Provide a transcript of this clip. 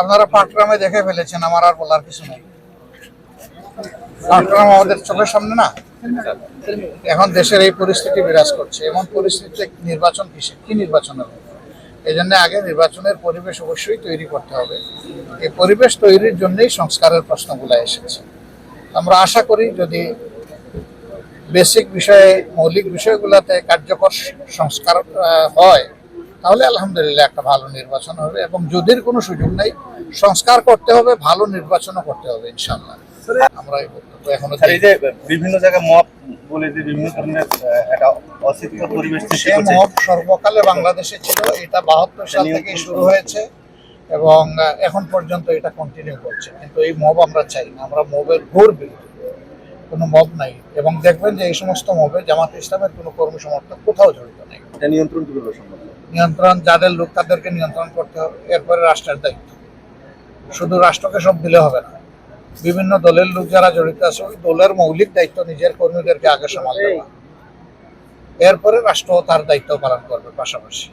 আপনারা পাটগ্রামে দেখে ফেলেছেন, আমার আর বলার কিছু নেই। পাটগ্রাম আমাদের চোখের সামনে না? এখন দেশের এই পরিস্থিতি বিরাজ করছে। এমন পরিস্থিতিতে নির্বাচন কিসে কি নির্বাচন হবে? এই জন্য আগে নির্বাচনের পরিবেশ অবশ্যই তৈরি করতে হবে। এই পরিবেশ তৈরির জন্যই সংস্কারের প্রশ্নগুলো এসেছে। আমরা আশা করি যদি বেসিক বিষয়ে মৌলিক বিষয়গুলোতে কার্যকর সংস্কার হয় তাহলে আলহামদুলিল্লাহ একটা ভালো নির্বাচন হবে এবং যদির কোনো সুযোগ নেই সংস্কার করতে হবে ভালো নির্বাচনও করতে হবে ইনশাল্লাহ আমরা এখনও এই যে বিভিন্ন জায়গায় মপ বলে যে বিভিন্ন ধরনের একটা অশিক্ষিত পরিবেশ সে করছে। সর্বকালে বাংলাদেশে ছিল এটা বাহাত্তর সাল থেকে শুরু হয়েছে। এবং এখন পর্যন্ত এটা কন্টিনিউ করছে। কিন্তু এই মব আমরা চাই না। আমরা মবের ঘোর কোনো মব নাই। এবং দেখবেন যে এই সমস্ত মবে জামাত ইসলামের কোনো কর্মী সমর্থক কোথাও জড়িত নেই। নিয়ন্ত্রণ কীভাবে সম্ভব? নিয়ন্ত্রণ যাদের লোক তাদেরকে নিয়ন্ত্রণ করতে হবে এরপরে রাষ্ট্রের দায়িত্ব। শুধু রাষ্ট্রকে সব দিলে হবে না। বিভিন্ন দলের লোক যারা জড়িত আছে ওই দলের মৌলিক দায়িত্ব নিজের কর্মীদেরকে আগে সামাল দেওয়া। এরপরে রাষ্ট্র তার দায়িত্ব পালন করবে পাশাপাশি।